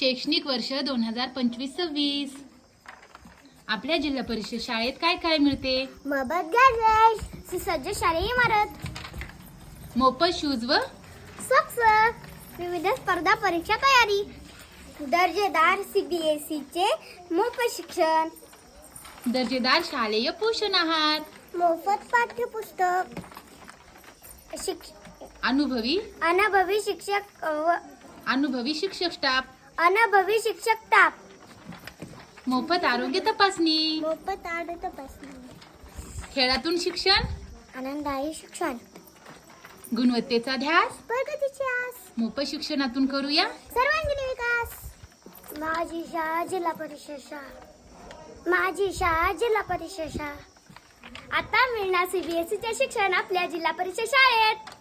शैक्षणिक वर्ष दोन हजार पंचवीस सव्वीस. आपल्या जिल्हा परिषद शाळेत काय काय मिळते? गॅजेट सुसज्ज शालेय इमारत मोफत शूज व सॉक्स विविध स्पर्धा परीक्षा तयारी दर्जेदार सीबीएसई चे मोफत शिक्षण दर्जेदार शालेय पोषण आहार मोफत पाठ्यपुस्तक शिक्ष अनुभवी अनुभवी शिक्षक अनुभवी शिक्षक स्टाफ अनुभवी शिक्षक ताप. मोफत आरोग्य तपासणी. मोफत आड तपासणी. खेळातून शिक्षण. आनंदायी शिक्षण. गुणवत्तेचा ध्यास. प्रगतीची आस. मोफत शिक्षणातून करूया. सर्वांगीण विकास. माझी शाळा जिल्हा परिषद शाळा. माझी शाळा जिल्हा परिषद शाळा. आता मिळणार सीबीएसईचे शिक्षण आपल्या जिल्हा परिषद शाळेत.